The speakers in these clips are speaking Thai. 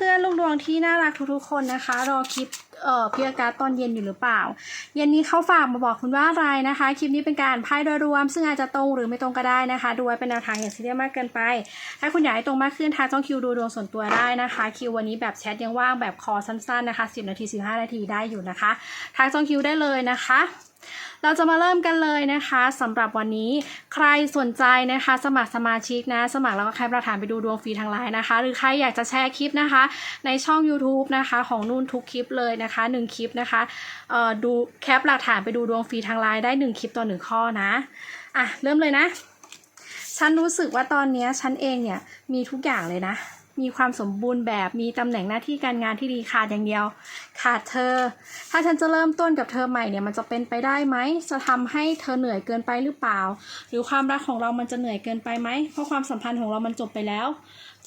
พื่อนลูกดวงที่น่ารักทุกๆคนนะคะ รอคลิปเอ่อพี่อากาศตอนเย็นอยู่หรือเปล่า เย็นนี้เขาฝากมาบอกคุณว่าอะไรนะคะ คลิปนี้เป็นการไพ่โดยรวม ซึ่งอาจจะตรงหรือไม่ตรงก็ได้นะคะดูไว้เป็นแนวทางอย่าซีเรียสมากเกินไป ถ้าคุณอยากให้ตรงมากขึ้นทางช่องคิวดูดวงส่วนตัวได้นะคะ คิววันนี้แบบแชทยังว่างแบบคอสั้นๆนะคะ 10 นาที 15 นาทีได้อยู่นะคะ ทางช่องคิวได้เลยนะคะ เราจะมาเริ่มกันเลยนะคะสำหรับวันนี้ใครสนใจนะคะ สมัครสมาชิกนะ สมัครแล้วก็แคปหลักฐานไปดูดวงฟรีทางไลน์นะคะ หรือใครอยากจะแชร์คลิปนะคะ ในช่อง YouTube นะคะ ของนุ่นทุกคลิปเลยนะคะ1คลิปนะคะเอ่อดูแคปหลักฐานไปดูดวงฟรีทางไลน์ได้ 1 คลิปต่อ1ข้อนะอะเริ่มเลยนะ ฉันรู้สึกว่าตอนนี้ฉันเองเนี่ยมีทุกอย่างเลยนะ มีความสมบูรณ์แบบมีตำแหน่งหน้าที่การงานที่ดีขาดอย่างเดียว ขาดเธอ ถ้าฉันจะเริ่มต้นกับเธอใหม่เนี่ยมันจะเป็นไปได้ไหมจะทำให้เธอเหนื่อยเกินไปหรือเปล่า หรือความรักของเรามันจะเหนื่อยเกินไปไหมเพราะความสัมพันธ์ของเรามันจบไปแล้ว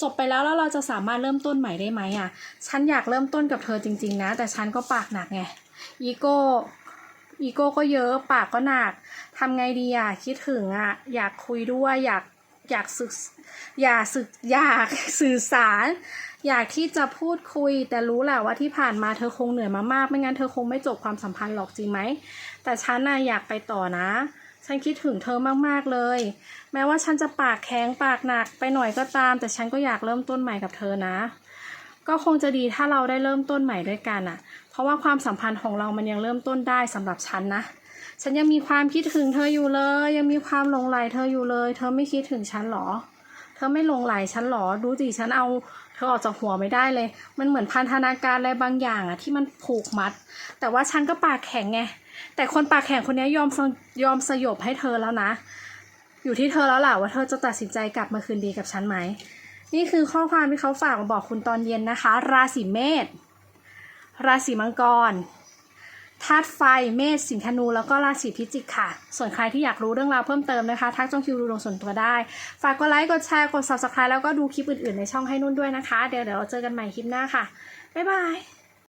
จบไปแล้วแล้วเราจะสามารถเริ่มต้นใหม่ได้ไหมอะฉันอยากเริ่มต้นกับเธอจริง ๆ นะ แต่ฉันก็ปากหนักไงอีโก้อีโก้ก็เยอะปากก็หนักทำไงดีอะคิดถึงอะอยากคุยด้วยอยาก อยากศึกอยากศึกอยากสื่อสาร อยากที่จะพูดคุย แต่รู้แหละว่าที่ผ่านมาเธอคงเหนื่อยมามาก ไม่งั้นเธอคงไม่จบความสัมพันธ์หรอกจริงไหม แต่ฉันน่ะอยากไปต่อนะ ฉันคิดถึงเธอมากๆเลย แม้ว่าฉันจะปากแข็งปากหนักไปหน่อยก็ตาม แต่ฉันก็อยากเริ่มต้นใหม่กับเธอนะ ก็คงจะดีถ้าเราได้เริ่มต้นใหม่ด้วยกันอะเพราะว่าความสัมพันธ์ของเรามันยังเริ่มต้นได้สำหรับฉันนะ ฉันยังมีความคิดถึงเธออยู่เลย ยังมีความหลงใหลเธออยู่เลย เธอไม่คิดถึงฉันหรอ เธอไม่หลงใหลฉันหรอ ดูสิฉันเอาเธอออกจากหัวไม่ได้เลย มันเหมือนพันธนาการอะไรบางอย่างอะที่มันผูกมัด แต่ว่าฉันก็ปากแข็งไง แต่คนปากแข็งคนนี้ยอมยอมสยบให้เธอแล้วนะ อยู่ที่เธอแล้วแหละว่าเธอจะตัดสินใจกลับมาคืนดีกับฉันไหม นี่คือข้อความที่เขาฝากมาบอกคุณตอนเย็นนะคะ ราศีเมษ ราศีมังกรธาตุไฟ เมษ สิงห์ธนู แล้วก็ราศีพิจิกค่ะ ส่วนใครที่อยากรู้เรื่องราวเพิ่มเติมนะคะ ทักจ้องคิวดูดวงส่วนตัวได้ ฝากกดไลค์ กดแชร์ กด subscribe แล้วก็ดูคลิปอื่นๆ ในช่องให้นุ่นด้วยนะคะ เดี๋ยวเดี๋ยวเราเจอกันใหม่คลิปหน้าค่ะ บ๊ายบาย